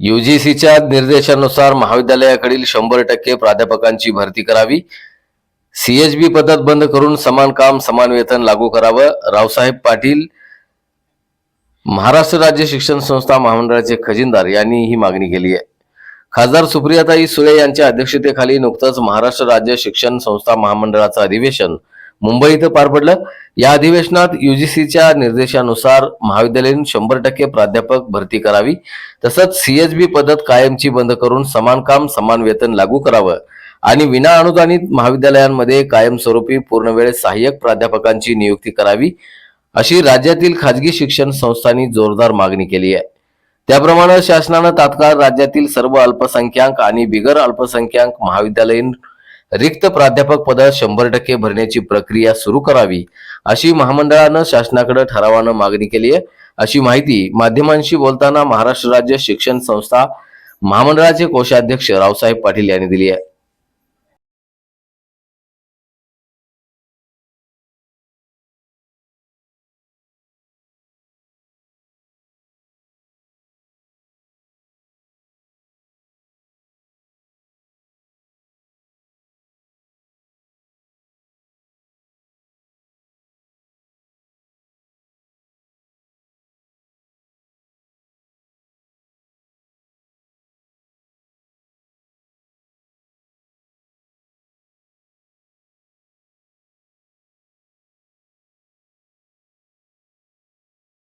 युजीसीच्या निर्देशानुसार महाविद्यालयाकडील शंभर टक्के प्राध्यापकांची भरती करावी. सीएचबी पद्धत बंद करून समान काम समान वेतन लागू करावं. रावसाहेब पाटील महाराष्ट्र राज्य शिक्षण संस्था महामंडळाचे खजिनदार यांनी ही मागणी केली आहे. खासदार सुप्रियाताई सुळे यांच्या अध्यक्षतेखाली नुकतंच महाराष्ट्र राज्य शिक्षण संस्था महामंडळाचं अधिवेशन मुंबई इथं पार पडलं. या अधिवेशनात युजीसीच्या निर्देशानुसार महाविद्यालयीन शंभर टक्के प्राध्यापक भरती करावी. तसंच सीएचबी पद्धत कायमची बंद करून समान काम समान वेतन लागू करावं. आणि विना अनुदानित महाविद्यालयांमध्ये कायमस्वरूपी पूर्णवेळ सहाय्यक प्राध्यापकांची नियुक्ती करावी अशी राज्यातील खाजगी शिक्षण संस्थांनी जोरदार मागणी केली आहे. त्याप्रमाणे शासनानं तात्काळ राज्यातील सर्व अल्पसंख्याक आणि बिगर अल्पसंख्याक महाविद्यालयीन रिक्त प्राध्यापक पद शंभर टक्के भरण्याची प्रक्रिया सुरू करावी अशी महामंडळानं शासनाकडे ठरावानं मागणी केली आहे. अशी माहिती माध्यमांशी बोलताना महाराष्ट्र राज्य शिक्षण संस्था महामंडळाचे कोषाध्यक्ष रावसाहेब पाटील यांनी दिली आहे.